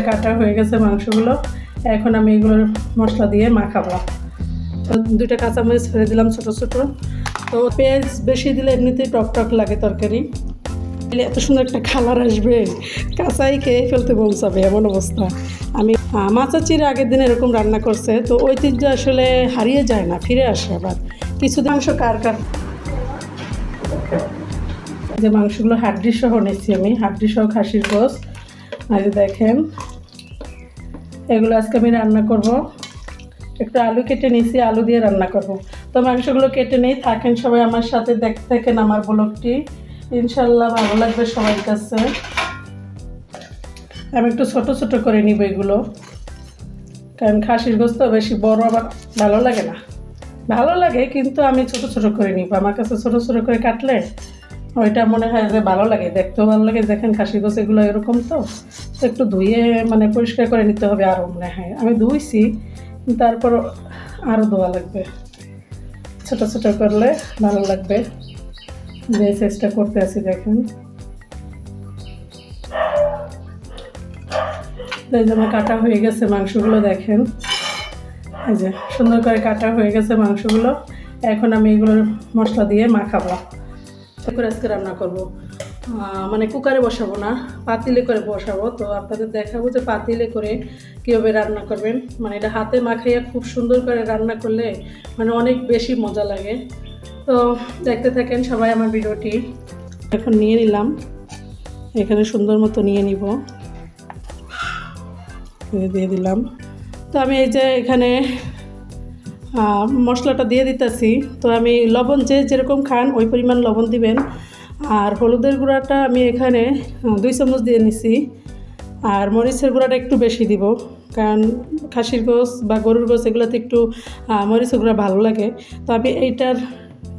কাটা হয়ে গেছে মাংসগুলো। এখন আমি এগুলোর মশলা দিয়ে মাখাবো। তো দুইটা কাঁচামরিচ ফেলে দিলাম ছোটো ছোটো। তো পেঁয়াজ বেশি দিলে এমনিতেই টক টক লাগে তরকারি। এত সুন্দর একটা খালার আসবে। কাঁচাই খেয়ে ফেলতে বলছাবে এমন অবস্থা। আমি আহ, মাচাচির আগের দিন এরকম রান্না করছে। তো ঐতিহ্য আসলে হারিয়ে যায় না ফিরে আসে আবার। কিছু মাংস কার কার? যে মাংসগুলো হাড্ডি সহ নিচ্ছি আমি হাড্ডি সহ খাসির গোস আর দেখেন, এগুলো আজকে আমি রান্না করব। একটু আলু কেটে নিয়েছি, আলু দিয়ে রান্না করব। তো মাংসগুলো কেটে নেই, থাকেন সবাই আমার সাথে দেখতে থাকেন আমার ব্লগটি। ইনশাল্লাহ ভালো লাগবে সবার কাছে। আমি একটু ছোট ছোট করে নিব এগুলো। কারণ খাসির গোস্ত বেশি বড় আবার ভালো লাগে না। ভালো লাগে, কিন্তু আমি ছোট ছোট করে নিব। আমার কাছে ছোট ছোট করে কাটলে ওইটা মনে হয় যে ভালো লাগে, দেখতেও ভালো লাগে, দেখেন খাসি গোছ এগুলো এরকম তো একটু ধুয়ে মানে পরিষ্কার করে নিতে হবে আরও মনে হয়। আমি ধুইছি, তারপর আরও ধোয়া লাগবে। ছোট ছোট করলে ভালো লাগবে। যে চেষ্টা করতে আছি, দেখেন। এই যে আমার কাটা হয়ে গেছে মাংসগুলো, দেখেন। এই যে সুন্দর করে কাটা হয়ে গেছে মাংসগুলো। এখন আমি এগুলোর মশলা দিয়ে মাখাবো। করে আজকে রান্না করব। মানে কুকারে বসাবো না, পাতিলে করে বসাবো। তো আপনাদের দেখাবো যে পাতিলে করে কীভাবে রান্না করবেন। মানে এটা হাতে মাখাইয়া খুব সুন্দর করে রান্না করলে মানে অনেক বেশি মজা লাগে। তো দেখতে থাকেন সবাই আমার ভিডিওটি। এখন নিয়ে নিলাম। এখানে সুন্দর মতো নিয়ে নিব। দিয়ে দিলাম। তো আমি এই যে এখানে মশলাটা দিয়ে দিতেছি। তো আমি লবণ যে যেরকম খান, ওই পরিমাণ লবণ দিবেন। আর হলুদের গুঁড়াটা আমি এখানে দুই চামচ দিয়ে নিছি। আর মরিচের গুঁড়াটা একটু বেশি দিব, কারণ খাসির গোস বা গরুর গোস এগুলোতে একটু মরিচের গুঁড়া ভালো লাগে। তো আমি এইটার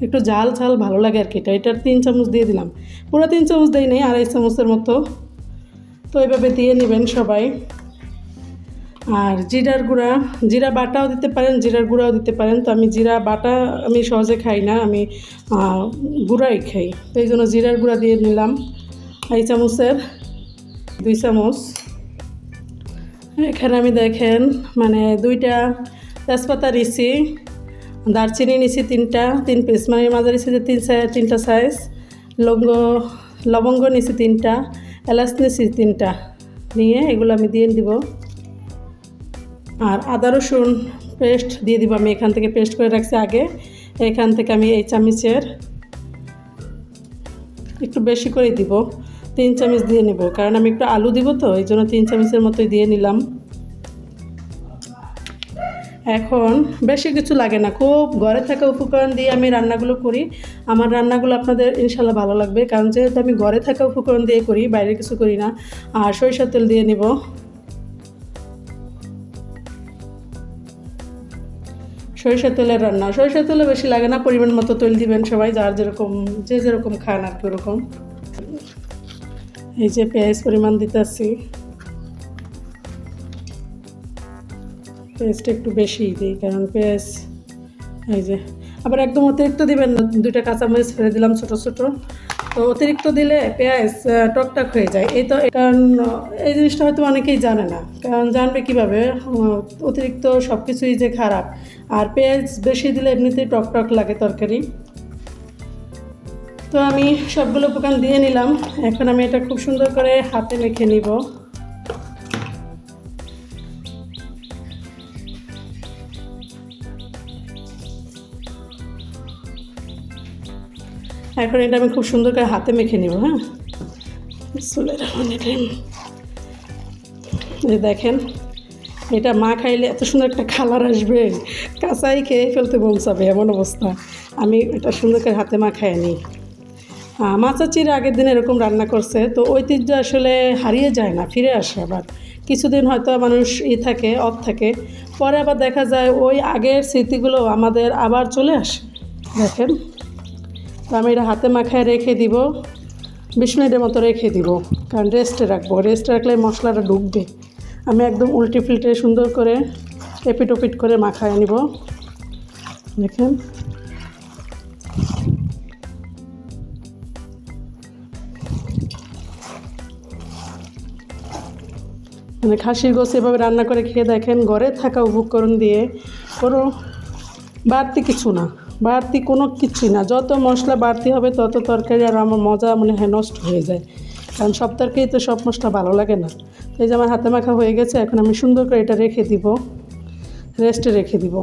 একটু ঝাল ঝাল ভালো লাগে আর কি। এটা এটার তিন চামচ দিয়ে দিলাম। পুরো তিন চামচ দিই নেই, আড়াই চামচের মতো। তো এইভাবে দিয়ে নেবেন সবাই। আর জিরার গুঁড়া, জিরা বাটাও দিতে পারেন, জিরার গুঁড়াও দিতে পারেন। তো আমি জিরা বাটা আমি সহজে খাই না, আমি গুঁড়াই খাই। তো এই জন্য জিরার গুঁড়া দিয়ে নিলাম এই চামচের, দুই চামচ। এখানে আমি দেখেন মানে দুইটা তেজপাতা নিছি দারচিনি নিছি তিনটা, তিন পিস মানে মাঝে নিছি যে তিন তিনটা সাইজ লবঙ্গ লবঙ্গ নিছি তিনটা, এলাচ নিছি তিনটা। নিয়ে এগুলো আমি দিয়ে দিব। আর আদা, রসুন পেস্ট দিয়ে দিব আমি। এখান থেকে পেস্ট করে রাখছি আগে। এখান থেকে আমি এই চামচের একটু বেশি করে দিব। তিন চামচ দিয়ে নেব। কারণ আমি একটু আলু দিব তো, এই জন্য তিন চামচের মতোই দিয়ে নিলাম। এখন বেশি কিছু লাগে না। খুব ঘরে থাকা উপকরণ দিয়ে আমি রান্নাগুলো করি। আমার রান্নাগুলো আপনাদের ইনশাল্লাহ ভালো লাগবে। কারণ যেহেতু আমি ঘরে থাকা উপকরণ দিয়ে করি, বাইরে কিছু করি না। আর সরিষার তেল দিয়ে নিব। সরিষার তেলের রান্না। সরিষার তেলে বেশি লাগে না, পরিমাণ মতো তেল দিবেন সবাই, যার যেরকম, যে যেরকম খান আর কি ওরকম। এই যে পেঁয়াজ পরিমাণ দিতেছি। পেঁয়াজটা একটু বেশি দিই, কারণ পেঁয়াজ, এই যে, আবার একদম অতিরিক্ত দিবেন না, দুইটা কাঁচামরিচ ফেলে দিলাম ছোট ছোট। অতিরিক্ত দিলে পেঁয়াজ টকটক হয়ে যায়। এই তো কারণ, এই জিনিসটা হয়তো অনেকেই জানে না। কারণ জানবে কীভাবে অতিরিক্ত সব কিছুই যে খারাপ। আর পেঁয়াজ বেশি দিলে এমনিতেই টকটক লাগে তরকারি। তো আমি সবগুলো দোকান দিয়ে নিলাম। এখন আমি এটা খুব সুন্দর করে হাতে মেখে নিব। এখন এটা আমি খুব সুন্দর করে হাতে মেখে নিব হ্যাঁ। এই দেখেন, এটা মা খাইলে এত সুন্দর একটা কালার আসবে। কাঁচাই খেয়ে ফেলতে বলছাবে এমন অবস্থা। আমি এটা সুন্দর করে হাতে মা খাই নিই। মাচাচির আগের দিন এরকম রান্না করছে, তো ঐতিহ্য আসলে হারিয়ে যায় না, ফিরে আসে আবার। কিছুদিন হয়তো মানুষ ই থাকে, অফ থাকে, পরে আবার দেখা যায় ওই আগের স্মৃতিগুলো আমাদের আবার চলে আসে। দেখেন। তো আমি এটা হাতে মাখায় রেখে দিব বিশ মিনিটের মতো রেখে দিব, কারণ রেস্টে রাখব। রেস্টে রাখলে মশলাটা ঢুকবে আমি একদম উল্টে ফিল্টে সুন্দর করে এপিট ওপিট করে মাখায় নিব। দেখেন। মানে খাসির গোস এভাবে রান্না করে খেয়ে দেখেন, ঘরে থাকা উপকরণ দিয়ে কোনো বাড়তি কিছু না। বাড়তি কোনো কিছুই না। যত মশলা বাড়তি হবে, তত তরকারি আর আমার মজা মনে হয় নষ্ট হয়ে যায়। কারণ সব তরকারি তো সব মশলা ভালো লাগে না। তো এই যে আমার হাতে মাখা হয়ে গেছে, এখন আমি সুন্দর করে এটা রেখে দিব। রেস্টে রেখে দিব।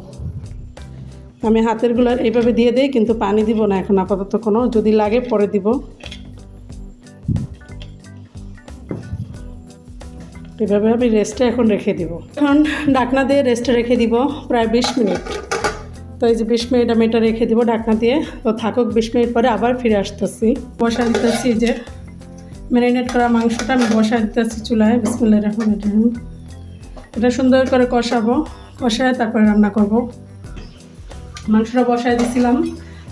আমি হাতেরগুলো এইভাবে দিয়ে দিই, কিন্তু পানি দিব না এখন আপাতত কোনো। যদি লাগে পরে দিব। এভাবে আমি রেস্টে এখন রেখে দিব। এখন ঢাকনা দিয়ে রেস্টে রেখে দিব প্রায় বিশ মিনিট। তো এই যে বিশ মিনিট আমি এটা রেখে দিব ঢাকনা দিয়ে। তো থাকুক, বিশ মিনিট পরে আবার ফিরে আসতেছি। বসা দিতেছি যে ম্যারিনেট করা মাংসটা আমি বসা দিতেছি চুলায়। বিসমুল্লাহ রহমান রহিম। এটা সুন্দর করে কষাবো। কষায় তারপরে রান্না করব। মাংসটা বসায় দিছিলাম।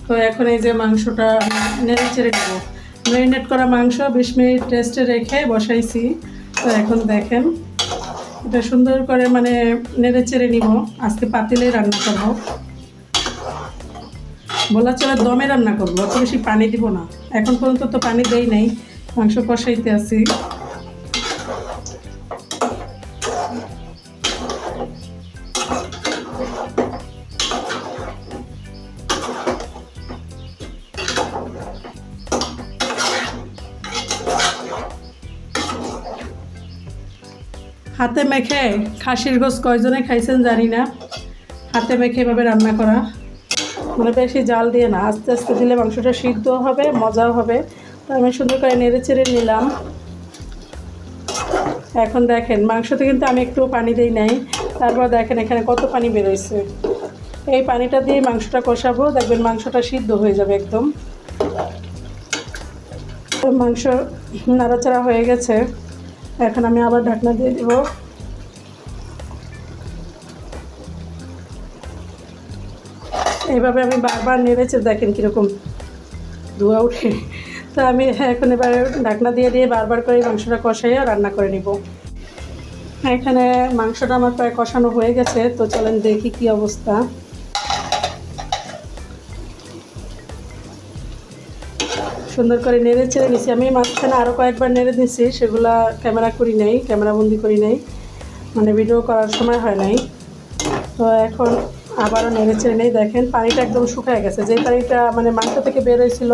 তো এখন এই যে মাংসটা নেড়ে চেড়ে নেব। ম্যারিনেট করা মাংস বিশ মিনিট রেস্টে রেখে বসাইছি। তো এখন দেখেন, এটা সুন্দর করে মানে নেড়ে চেড়ে নিব। আজকে পাতিলেই রান্না করব। বলা চলে দমে রান্না করব, অত বেশি পানি দিব না। এখন পর্যন্ত তো পানি দেই নাই, মাংস কষাইতে আছি। হাতে মেখে খাসির গোস কয়জনে খাইছেন জানি না। হাতে মেখে এভাবে রান্না করা। মানে বেশি জাল দিয়ে না, আস্তে আস্তে দিলে মাংসটা সিদ্ধ হবে, মজাও হবে। তো আমি সুন্দর করে নেড়ে চেড়ে নিলাম। এখন দেখেন, মাংসতে কিন্তু আমি একটু পানি দিই নাই। তারপর দেখেন এখানে কত পানি বেরোইছে। এই পানিটা দিয়ে মাংসটা কষাবো, দেখবেন মাংসটা সিদ্ধ হয়ে যাবে একদম। মাংস নাড়াচাড়া হয়ে গেছে। এখন আমি আবার ঢাকনা দিয়ে দিব। এইভাবে আমি বারবার নেড়েছে দেখেন কীরকম ধোয়া উঠে। তো আমি এখন এবার ঢাকনা দিয়ে দিয়ে বারবার করে মাংসটা কষাইয়া রান্না করে নিব। এখানে মাংসটা আমার প্রায় কষানো হয়ে গেছে, তো চলেন দেখি কি অবস্থা। সুন্দর করে নেড়ে চেড়ে নিছি। আমি মাঝখানে আরও কয়েকবার নেড়ে দিছি সেগুলা ক্যামেরা করি নাই, ক্যামেরা বন্দি করি নাই। মানে ভিডিও করার সময় হয় নাই। তো এখন আবারও নেড়ে চেড়ে নেই, দেখেন, পানিটা একদম শুকায় গেছে। যে পানিটা মানে মাংস থেকে বের হয়েছিল,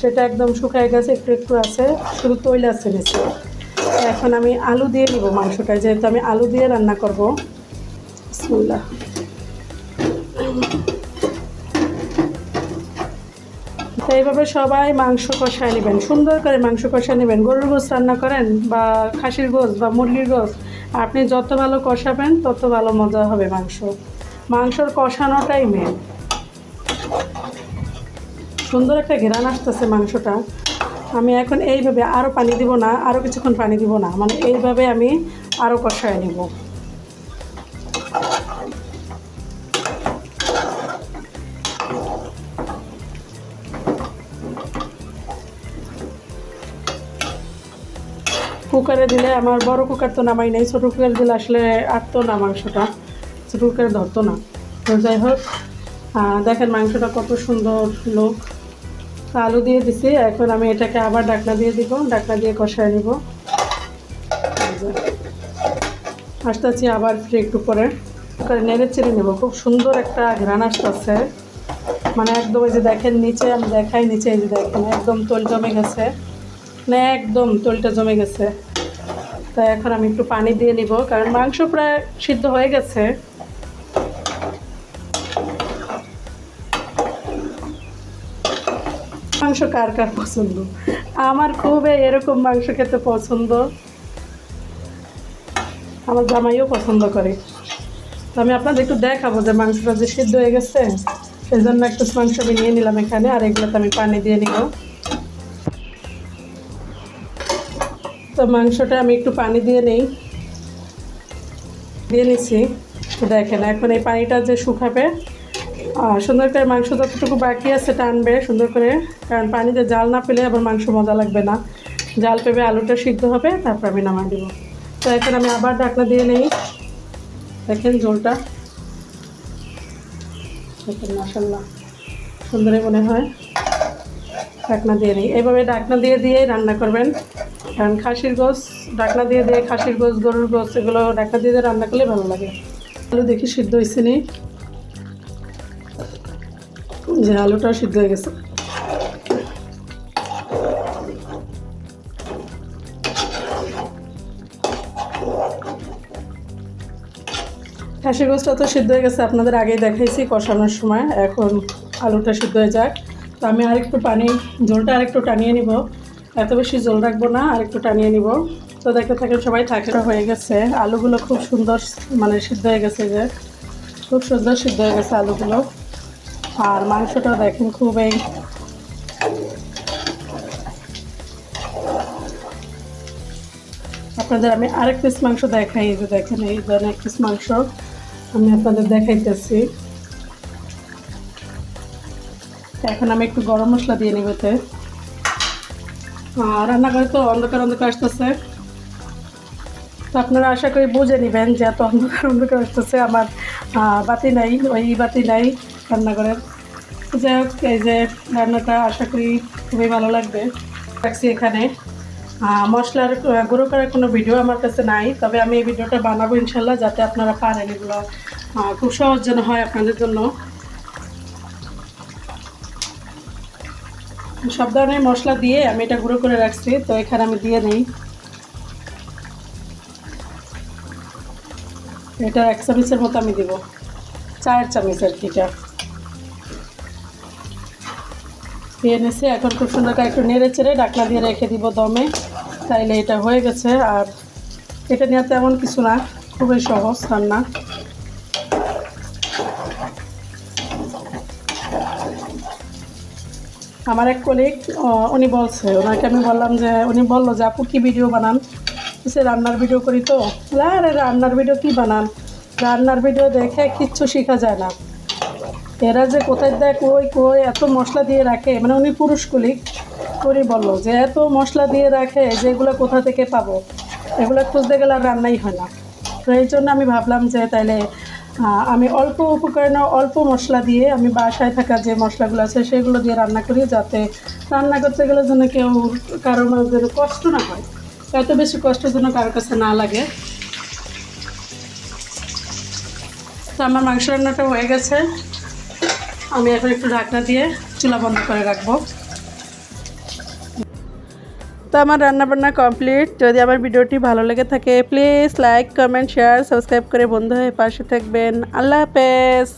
সেটা একদম শুকায় গেছে, একটু একটু আছে, শুধু তৈল আছে নিচে। এখন আমি আলু দিয়ে নিব মাংসটা, যেহেতু আমি আলু দিয়ে রান্না করব। বিসমিল্লাহ। এইভাবে সবাই মাংস কষায় নেবেন, সুন্দর করে মাংস কষায় নেবেন। গরুর গোস রান্না করেন, বা খাসির গোস বা মুরগির গোস আপনি যত ভালো কষাবেন, তত ভালো মজা হবে মাংস। মাংসর কষানোটাই মেন সুন্দর একটা ঘেরান আসতেছে মাংসটা। আমি এখন এইভাবে আরও পানি দিব না আরও কিছুক্ষণ পানি দিব না। মানে এইভাবে আমি আরও কষায় নেব। কুকারে দিলে আমার বড় কুকার তো নামাই নাই, ছোটো কুকার দিলে আসলে আটতো না মাংসটা। কুকারে ধরতো না? তো যাই হোক দেখেন মাংসটা কত সুন্দর লোক। আলু দিয়ে দিছি, এখন আমি এটাকে আবার ডাকনা দিয়ে দিব, ডাকনা দিয়ে কষায় নিব। আস্তে আস্তে আবার ফ্রি একটু পরে করে নেড়ে চেড়ে নেব, খুব সুন্দর একটা ঘ্রাণ আসতেছে। মানে একদম এই যে দেখেন, নিচে আমি দেখাই, নিচে এই যে দেখেন, একদম তোল জমে গেছে। না একদম তোলটা জমে গেছে। তো এখন আমি একটু পানি দিয়ে নিব, কারণ মাংস প্রায় সিদ্ধ হয়ে গেছে। মাংস কার কার পছন্দ? আমার খুব এরকম মাংস খেতে পছন্দ। আমার জামাইও পছন্দ করে। তো আমি আপনাদের একটু দেখাবো যে মাংসটা যে সিদ্ধ হয়ে গেছে সেই জন্য একটু মাংস আমি নিয়ে নিলাম এখানে, আর এগুলোতে আমি পানি দিয়ে নিব। তো মাংসটা আমি একটু পানি দিয়ে নেই। দিয়ে নিছি। দেখেন, এখন এই পানিটা যে শুকাবে সুন্দর করে মাংস যতটুকু বাকি আছে টানবে সুন্দর করে। কারণ পানিতে জাল না পেলে আবার মাংস মজা লাগবে না। জাল পেবে আলুটা সিদ্ধ হবে, তারপর আমি নামা দিব। তো এখন আমি আবার ঢাকনা দিয়ে নেই। দেখেন ঝোলটা। দেখেন সুন্দরই মনে হয়। ঢাকনা দিয়ে নেই। এইভাবে ঢাকনা দিয়ে দিয়ে রান্না করবেন। কারণ খাসির গোস ডাকনা দিয়ে দিয়ে খাসির গোস গরুর গোস এগুলো ডাকনা দিয়ে দিয়ে রান্না করলে ভালো লাগে। আলু দেখি সিদ্ধ হয়েছে নি। যে আলুটাও সিদ্ধ হয়ে গেছে। খাসির গোসটা তো সিদ্ধ হয়ে গেছে, আপনাদের আগেই দেখাইছি কষানোর সময়। এখন আলুটা সিদ্ধ হয়ে যাক। তো আমি আরেকটু পানি, ঝোলটা আরেকটু টানিয়ে নিব। এত বেশি জল রাখব না, আরেকটু টানিয়ে নিব। তো দেখতে থাকেন, সবাই থাকে হয়ে গেছে। আলুগুলো খুব সুন্দর মানে সিদ্ধ হয়ে গেছে যে। খুব সুন্দর সিদ্ধ হয়ে গেছে আলুগুলো। আর মাংসটা দেখেন খুবই আপনাদের আমি আরেক পিস মাংস দেখাই যে দেখেন, এই ধরনের এক পিস মাংস আমি আপনাদের দেখাইতেছি। এখন আমি একটু গরম মশলা দিয়ে নিব এতে। আর রান্নাঘরে তো অন্ধকার অন্ধকার আসতেছে। তো আপনারা আশা করি বুঝে নেবেন যে এত অন্ধকার অন্ধকার আসতেছে। আমার বাতি নাই, ওই বাতি নাই। রান্নাঘরের। যাই হোক, এই যে রান্নাটা আশা করি খুবই ভালো লাগবে। রাখছি এখানে। মশলার গুঁড়ো করার কোনো ভিডিও আমার কাছে নাই, তবে আমি এই ভিডিওটা বানাবো ইনশাল্লাহ যাতে আপনারা পারেন এগুলো। খুব সহজ যেন হয় আপনাদের জন্য। সব ধরনের মশলা দিয়ে আমি এটা গুঁড়ো করে রাখছি, তো এখানে আমি দিয়ে নিই। এটা এক চামচের মতো আমি দিব। চায়ের চামচ আর কি এটা। দিয়ে নিছি। এখন খুব সুন্দর করে একটু নেড়ে চেড়ে ডাকনা দিয়ে রেখে দিব দমে। তাইলে এটা হয়ে গেছে। আর এটা নেওয়া তেমন কিছু না, খুবই সহজ রান্না। আমার এক কলিগ উনি বলছে, ওনাকে আমি বললাম যে, উনি বলল যে, আপু, কী ভিডিও বানান? সে রান্নার ভিডিও করি তো। রান্নার ভিডিও কী বানান? রান্নার ভিডিও দেখে কিচ্ছু শেখা যায় না। এরা যে কোথায় দেয়, কই কই, এত মশলা দিয়ে রাখে মানে উনি পুরুষ কলিগ উনি বলল যে এত মশলা দিয়ে রাখে যে এগুলো কোথা থেকে পাবো। এগুলো খুঁজতে গেলে আর রান্নাই হয় না। তো এই জন্য আমি ভাবলাম যে তাইলে আমি অল্প উপকরণে অল্প মশলা দিয়ে আমি বাসায় থাকা যে মশলাগুলো আছে সেগুলো দিয়ে রান্না করি যাতে রান্না করতে গেলে যেন কেউ, কারও যেন কষ্ট না হয়। এত বেশি কষ্ট যেন কারোর কাছে না লাগে। তো আমার মাংস রান্নাটা হয়ে গেছে। আমি এখন একটু ঢাকনা দিয়ে চুলা বন্ধ করে রাখব। তো আমার রান্নাবান্না কমপ্লিট। যদি আমার ভিডিওটি ভালো লেগে থাকে please like comment share subscribe করে বন্ধু হয়ে পাশে থাকবেন। আল্লাহ হাফেজ।